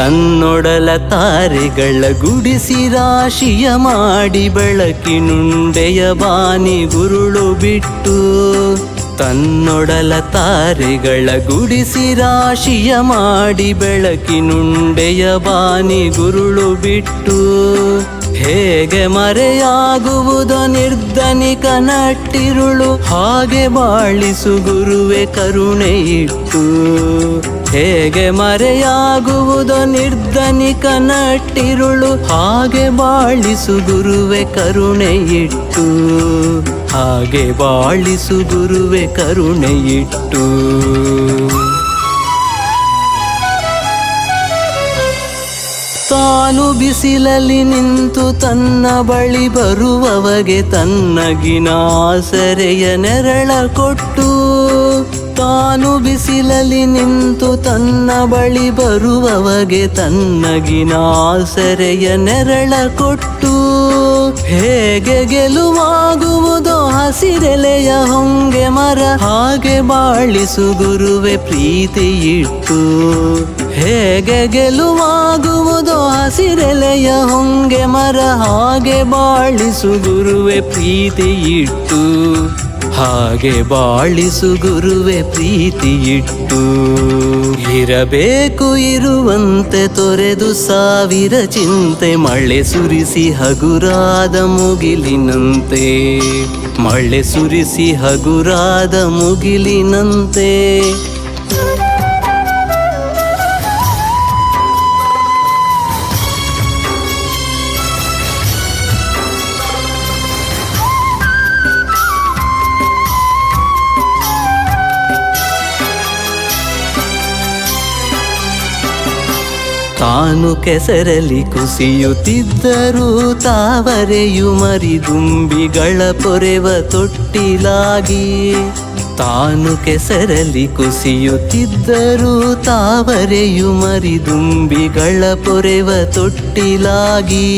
ತನ್ನೊಡಲ ತಾರೆಗಳ ಗುಡಿಸಿ ರಾಶಿಯ ಮಾಡಿ ಬೆಳಕಿನುಂಡೆಯ ಬಾನಿ ಗುರುಳು ಬಿಟ್ಟು, ತನ್ನೊಡಲ ತಾರೆಗಳ ಗುಡಿಸಿ ರಾಶಿಯ ಮಾಡಿ ಬೆಳಕಿನುಂಡೆಯ ಬಾನಿ ಗುರುಳು ಬಿಟ್ಟು, ಹೇಗೆ ಮರೆಯಾಗುವುದು ನಿರ್ಧನಿ ಕನಟ್ಟಿರುಳು ಹಾಗೆ ಬಾಳಿಸು ಗುರುವೆ ಕರುಣೆ ಇಟ್ಟು. ಹೇಗೆ ಮರೆಯಾಗುವುದು ನಿರ್ಧನಿಕ ನಟ್ಟಿರುಳು, ಹಾಗೆ ಬಾಳಿಸು ಗುರುವೆ ಕರುಣೆ ಇಟ್ಟು ಹಾಗೆ ಬಾಳಿಸು ಗುರುವೆ ಕರುಣೆ ಇಟ್ಟು ತಾನು ಬಿಸಿಲಲ್ಲಿ ನಿಂತು ತನ್ನ ಬಳಿ ಬರುವವಗೆ ತನ್ನಗಿನ ಆಸರೆಯ ನೆರಳ ಕೊಟ್ಟು ತಾನು ಬಿಸಿಲಲ್ಲಿ ನಿಂತು ತನ್ನ ಬಳಿ ಬರುವವಗೆ ತನ್ನಗಿನ ಸೆರೆಯ ನೆರಳ ಕೊಟ್ಟು, ಹೇಗೆ ಗೆಲುವಾಗುವುದು ಹಸಿರೆಲೆಯ ಹೊಂಗೆ ಮರ ಹಾಗೆ ಬಾಳಿಸು ಗುರುವೆ ಪ್ರೀತಿ ಇಟ್ಟು, ಹೇಗೆ ಗೆಲುವಾಗುವುದು ಹಸಿರೆಲೆಯ ಹೊಂಗೆ ಮರ ಹಾಗೆ ಬಾಳಿಸು ಗುರುವೆ ಪ್ರೀತಿ ಇಟ್ಟು. ಹಾಗೆ ಬಾಳಿಸು ಗುರುವೆ ಪ್ರೀತಿಯಿಟ್ಟು ಇರಬೇಕು ಇರುವಂತೆ ತೊರೆದು ಸಾವಿರ ಚಿಂತೆ ಮಳೆ ಸುರಿಸಿ ಹಗುರಾದ ಮುಗಿಲಿನಂತೆ. ಮಳೆ ಸುರಿಸಿ ಹಗುರಾದ ಮುಗಿಲಿನಂತೆ. ತಾನು ಕೆಸರಲ್ಲಿ ಕುಸಿಯುತ್ತಿದ್ದರೂ ತಾವರೆಯು ಮರಿದುಂಬಿಗಳ ಪೊರೆವ ತೊಟ್ಟಿಲಾಗಿ ತಾನು ಕೆಸರಲ್ಲಿ ಕುಸಿಯುತ್ತಿದ್ದರೂ ತಾವರೆಯು ಮರಿದುಂಬಿಗಳ ಪೊರೆವ ತೊಟ್ಟಿಲಾಗಿ.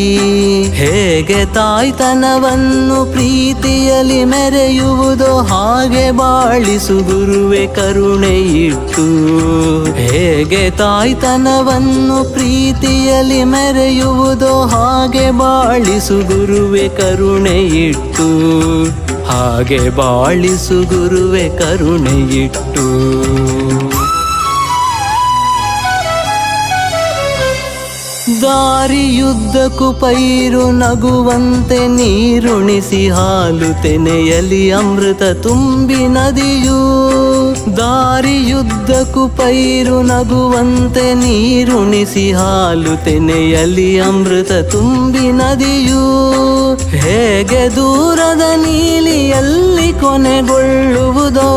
ಹೇಗೆ ತಾಯ್ತನವನ್ನು ಪ್ರೀತಿಯಲ್ಲಿ ಮೆರೆಯುವುದು ಹಾಗೆ ಬಾಳಿಸು ಗುರುವೆ ಕರುಣೆ ಇಟ್ಟು ಹೇಗೆ ತಾಯ್ತನವನ್ನು ಪ್ರೀತಿಯಲ್ಲಿ ಮೆರೆಯುವುದು ಹಾಗೆ ಬಾಳಿಸು ಗುರುವೆ ಕರುಣೆ ಇಟ್ಟು ಹಾಗೆ ಬಾಳಿಸು ಗುರುವೆ ಕರುಣೆಯಿಟ್ಟು. ದಾರಿಯುದ್ದಕ್ಕೂ ಪೈರು ನಗುವಂತೆ ನೀರುಣಿಸಿ ಹಾಲು ತೆನೆಯಲಿ ಅಮೃತ ತುಂಬಿ ನದಿಯು. ದಾರಿಯುದ್ದಕ್ಕೂ ಪೈರು ನಗುವಂತೆ ನೀರುಣಿಸಿ ಹಾಲು ತೆನೆಯಲಿ ಅಮೃತ ತುಂಬಿ ನದಿಯು. ಹೇಗೆ ದೂರದ ನೀಲಿಯಲ್ಲಿ ಕೊನೆಗೊಳ್ಳುವುದೋ?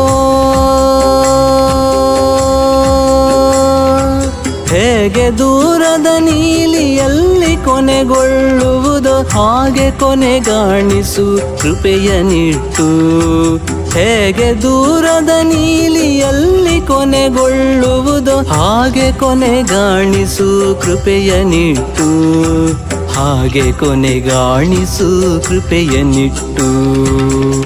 ಹೇಗೆ ದೂರದ ನೀಲಿಯಲ್ಲಿ ಕೊನೆಗೊಳ್ಳುವುದೋ, ಹಾಗೆ ಕೊನೆಗಾಣಿಸು ಕೃಪೆಯ ನಿಟ್ಟು. ಹೇಗೆ ದೂರದ ನೀಲಿಯಲ್ಲಿ ಕೊನೆಗೊಳ್ಳುವುದೋ, ಹಾಗೆ ಕೊನೆಗಾಣಿಸು ಕೃಪೆಯ ನಿಟ್ಟು. ಹಾಗೆ ಕೊನೆಗಾಣಿಸು ಕೃಪೆಯನ್ನಿಟ್ಟು.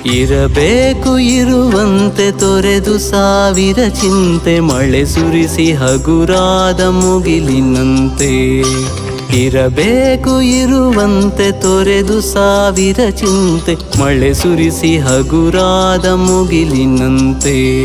ಇರಬೇಕು ಇರುವಂತೆ ತೊರೆದು ಸಾವಿರ ಚಿಂತೆ ಮಳೆ ಸುರಿಸಿ ಹಗುರಾದ ಮುಗಿಲಿನಂತೆ. ಇರಬೇಕು ಇರುವಂತೆ ತೊರೆದು ಸಾವಿರ ಚಿಂತೆ ಮಳೆ ಸುರಿಸಿ ಹಗುರಾದ ಮುಗಿಲಿನಂತೆ.